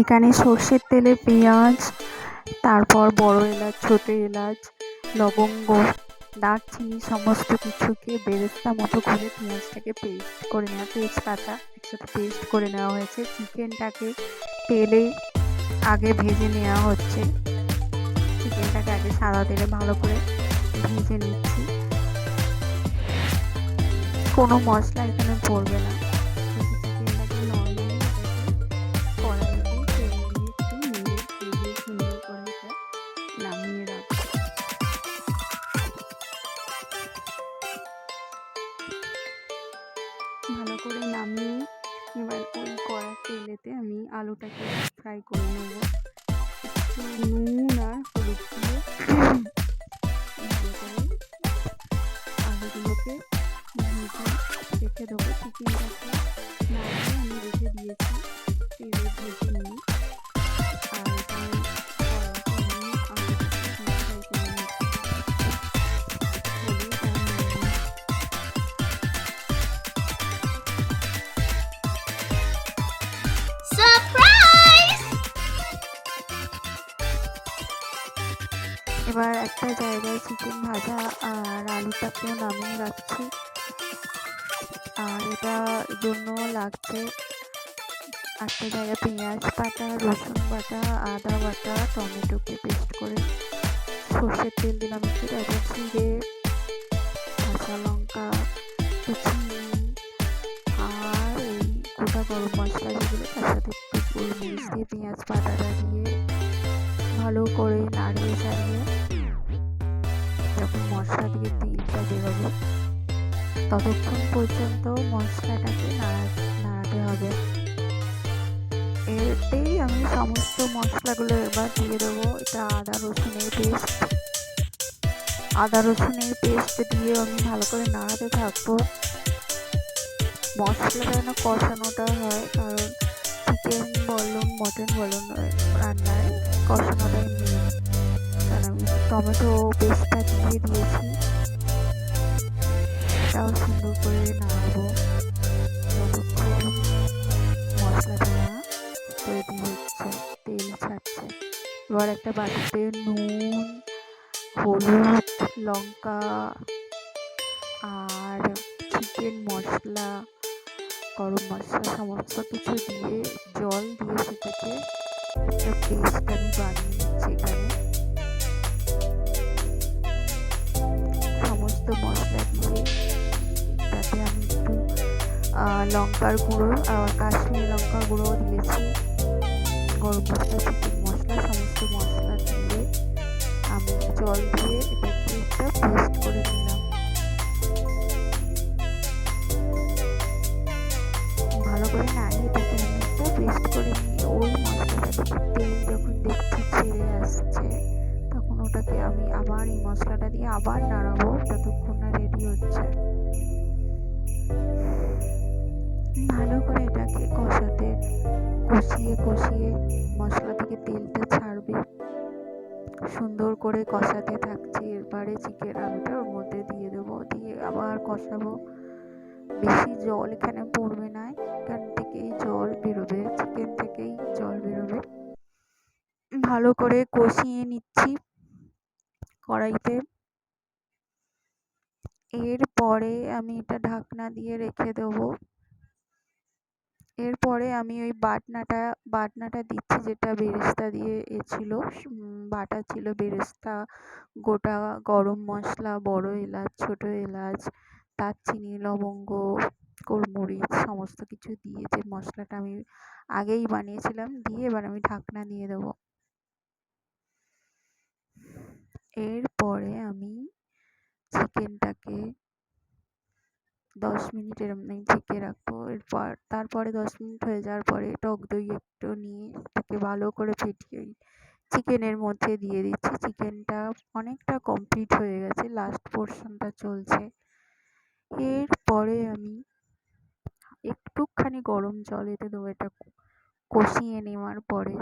এখানে সর্ষের তেলে পেঁয়াজ, তারপর বড় এলাচ, ছোট এলাচ, লবঙ্গ, দারচিনি সমস্ত কিছুকে বেরেস্তা মতো করে পেঁয়াজটাকে পেস্ট করে নেওয়া তেজপাতা একসাথে পেস্ট করে নেওয়া হয়েছে। চিকেনটাকে তেলে আগে ভেজে নেওয়া হচ্ছে। চিকেনটাকে আগে সাদা তেলে ভালো করে ভেজে নিচ্ছি। কোনো মশলা এখানে পড়বে না। ভালো করে নামিয়ে এবার ওই কড়া তেলেতে আমি আলুটাকে ফ্রাই করে নেব। নুন আর হলুদ দিয়ে ভালো করে আলুগুলোকে রেখে দেবো। চিকেনটাকে আমি রেখে দিয়েছি। এবার একটা জায়গায় চিকেন ভাজা আর আলুটাকেও নামিয়ে রাখছি। আর এটা জন্য লাগছে একটা জায়গায় পেঁয়াজ বাটা, রসুন বাটা, আদা বাটা, টমেটোকে পেস্ট করে সর্ষের তেল দিলাম একটু, তারপর জিরে, কাঁচা লঙ্কা কুচি আর এই গোটা গরম মশলা যেগুলো, তার সাথে একটু গোলমরিচ দিয়ে পেঁয়াজ বাটাটা দিয়ে ভালো করে নাড়িয়ে চাড়িয়ে যখন মশলা দিয়ে তেলটা বেরোবে ততক্ষণ পর্যন্ত মশলাটাকে নাড়া, নাড়াতে হবে। এতেই আমি সমস্ত মশলাগুলো এবার দিয়ে দেবো। এটা আদা রসুনের পেস্ট। আদা রসুনের পেস্ট দিয়ে আমি ভালো করে নাড়াতে থাকব। মশলাটা যেন কষানোটা হয়, কারণ মটন বলুন রান্নায় কষানোটাই মেন কারণ আমি টমেটো পেস্টটা দিয়ে দিয়েছি। এটাও সুন্দর করে নাড়াবো। তেল ছাড়ছে। এবার একটা বাটিতে নুন, হলুদ, লঙ্কা আর চিকেন মশলা গরম মশলা সমস্ত কিছু দিয়ে জল দিয়ে সেটাকে একটা পেস্ট আমি বানিয়ে নিচ্ছি এখানে। সমস্ত মশলা দিয়ে তাতে আমি একটু লঙ্কার গুঁড়ো আর কাশ্মীরি লঙ্কার গুঁড়ো দিয়েছি। গরম মশলা চিকেন মশলা, সমস্ত মশলা দিয়ে আমি জল দিয়ে এটাকে একটা পেস্ট করে নিলাম। নাড়িয়ে এটাকে আমি একটা পেস্ট করে নিয়ে ওই মশলাটা তেল যখন দেখছি ছেড়ে আসছে, তখন ওটাকে আমি আবার এই মশলাটা দিয়ে আবার নাড়াবো, যতক্ষণ না রেডি হচ্ছে। ভালো করে এটাকে কষাতে, কষিয়ে কষিয়ে মশলা থেকে তেলটা ছাড়বে। সুন্দর করে কষাতে থাকছি, এরপরে চিকেন আলুটা ওর মধ্যে দিয়ে দেবো। দিয়ে আবার কষাবো। বেশি জল এখানে পড়বে না। এখান থেকেই জল বেরোবে চিকেন থেকেই জল বেরোবে। ভালো করে কষিয়ে নিচ্ছি কড়াইতে। এরপরে আমি এটা ঢাকনা দিয়ে রেখে দেবো। এরপরে আমি ওই বাটনাটা বাটনাটা দিচ্ছি যেটা বেরেস্তা দিয়ে এ ছিল। বাটা ছিল বেরেস্তা, গোটা গরম মশলা, বড় এলাচ, ছোট এলাচ দারচিনি লবঙ্গ, গোলমরিচ সমস্ত কিছু দিয়ে যে মশলাটা আমি আগেই বানিয়েছিলাম, দিয়ে এবার আমি ঢাকনা দিয়ে দেবো। এরপরে আমি চিকেনটাকে দশ মিনিট এরম আমি ঢেকে রাখব। এরপর, তারপরে দশ মিনিট হয়ে যাওয়ার পরে টক দই একটু নিয়ে তাকে ভালো করে ফেটিয়ে চিকেনের মধ্যে দিয়ে দিচ্ছি। চিকেনটা অনেকটা কমপ্লিট হয়ে গেছে লাস্ট পোর্শনটা চলছে। এরপরে আমি একটুখানি গরম জল এতে দেবো, এটা কষিয়ে নেওয়ার পরে।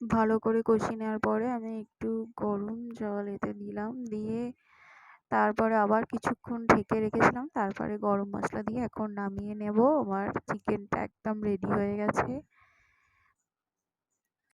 ভালো করে কষিয়ে নেওয়ার পরে আমি একটু গরম জল এতে দিলাম, দিয়ে তারপরে আবার কিছুক্ষণ ঢেকে রেখেছিলাম, তারপরে গরম মশলা দিয়ে এখন নামিয়ে নেব। আমার চিকেনটা একদম রেডি হয়ে গেছে।